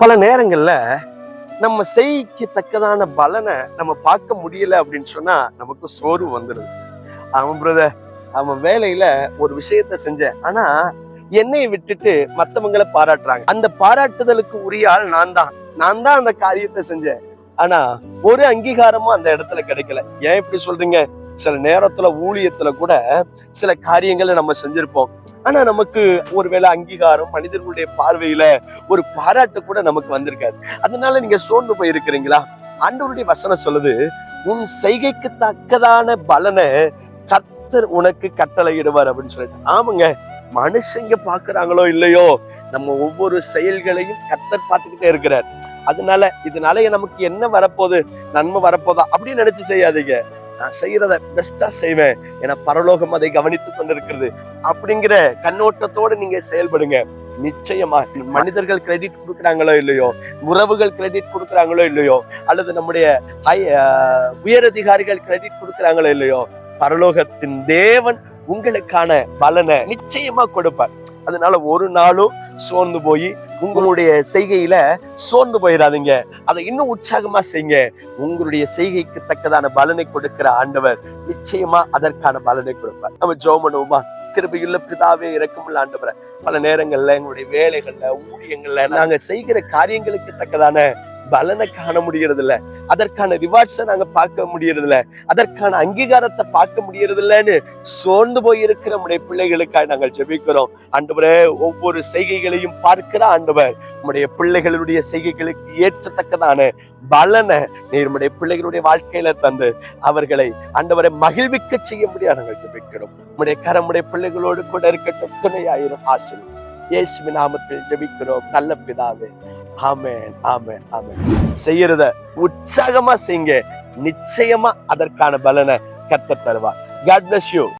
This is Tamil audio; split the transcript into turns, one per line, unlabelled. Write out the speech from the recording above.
பல நேரங்கள்ல நம்ம செய்க்கு தக்கதான பலனை நம்ம பார்க்க முடியல அப்படின்னு சொன்னா நமக்கு சோர்வு வந்துடுது அவன் பிரதர் அவன் வேலையில ஒரு விஷயத்த செஞ்சேன். ஆனா என்னை விட்டுட்டு மத்தவங்களை பாராட்டுறாங்க. அந்த பாராட்டுதலுக்கு உரிய ஆள் நான் தான். நான் தான் அந்த காரியத்தை செஞ்சேன். ஆனா ஒரு அங்கீகாரமும் அந்த இடத்துல கிடைக்கல. ஏன் இப்படி சொல்றீங்க? சில நேரத்துல ஊழியத்துல கூட சில காரியங்களை நம்ம செஞ்சிருப்போம். ஆனா நமக்கு ஒருவேளை அங்கீகாரம் மனிதர்களுடைய பார்வையில ஒரு பாராட்டு கூட நமக்கு வந்திருக்காது. அதனால நீங்க சோர்ந்து போயிருக்கிறீங்களா? ஆண்டவருடைய வசனம் சொல்லுது உன் செய்கைக்கு தக்கதான பலனை கத்தர் உனக்கு கட்டளையிடுவார் அப்படின்னு சொல்லிட்டு. ஆமாங்க மனுஷங்க பாக்குறாங்களோ இல்லையோ நம்ம ஒவ்வொரு செயல்களையும் கத்தர் பார்த்துக்கிட்டே இருக்கிறார். அதனால இதனால நமக்கு என்ன வரப்போகுது? நன்மை வரப்போதா? அப்படின்னு நினைச்சு செய்யாதீங்க. நான் செய்யறத பெஸ்டா செய்வேன். என பரலோகம் அதை கவனித்து கொண்டிருக்கிறது. அப்படிங்கிற கண்ணோட்டத்தோட நீங்க செயல்படுங்க. நிச்சயமா மனிதர்கள் கிரெடிட் கொடுக்குறாங்களோ இல்லையோ உறவுகள் கிரெடிட் கொடுக்குறாங்களோ இல்லையோ அல்லது நம்முடைய ஹை உயரதிகாரிகள் கிரெடிட் கொடுக்குறாங்களோ இல்லையோ பரலோகத்தின் தேவன் உங்களுக்கான பலனை நிச்சயமா கொடுப்பார். அதனால ஒரு நாளும் சோர்ந்து போய் உங்களுடைய செய்கையில சோர்ந்து போயிடாதீங்க அதை இன்னும் உற்சாகமா செய்யுங்க. உங்களுடைய செய்கைக்கு தக்கதான பலனை கொடுக்கிற ஆண்டவர் நிச்சயமா அதற்கான பலனை கொடுப்பார். நம்ம ஜோம் பண்ணுவோமா? கிருபையுள்ள பிதாவே இறக்கமுள்ள ஆண்டவரை பல நேரங்கள்ல எங்களுடைய வேலைகள்ல ஊழியங்கள்ல நாங்க செய்கிற காரியங்களுக்கு தக்கதான பலனை காண முடியறது இல்ல அதற்கான ரிவார்ட்ஸை நாங்க பார்க்க முடியறது இல்ல அதற்கான அங்கீகாரத்தை பார்க்க முடியறது இல்லைன்னு சோர்ந்து போய் இருக்கிற நம்முடைய பிள்ளைகளுக்காக நாங்கள் ஜெபிக்கிறோம். ஆண்டவரே ஒவ்வொரு செய்கைகளையும் பார்க்கிற ஆண்டவர் நம்முடைய பிள்ளைகளுடைய செய்கைகளுக்கு ஏற்றத்தக்கதான பலனை நீர் நம்முடைய பிள்ளைகளுடைய வாழ்க்கையில தந்து அவர்களை ஆண்டவரை மகிழ்விக்க செய்ய முடியாது நாங்கள் ஜெபிக்கிறோம். நம்முடைய கரமுடைய பிள்ளைகளோடு கூட இருக்கட்டும். துணையாயிரும் ஆசை இயேசுவின் நாமத்தில் ஜெபிக்கிறோம். நல்ல பிதாவே ஆமேன் ஆமேன் ஆமேன். செய்யறத உற்சாகமா செய்யுங்க. நிச்சயமா அதற்கான பலனை கத்த தருவார். God bless you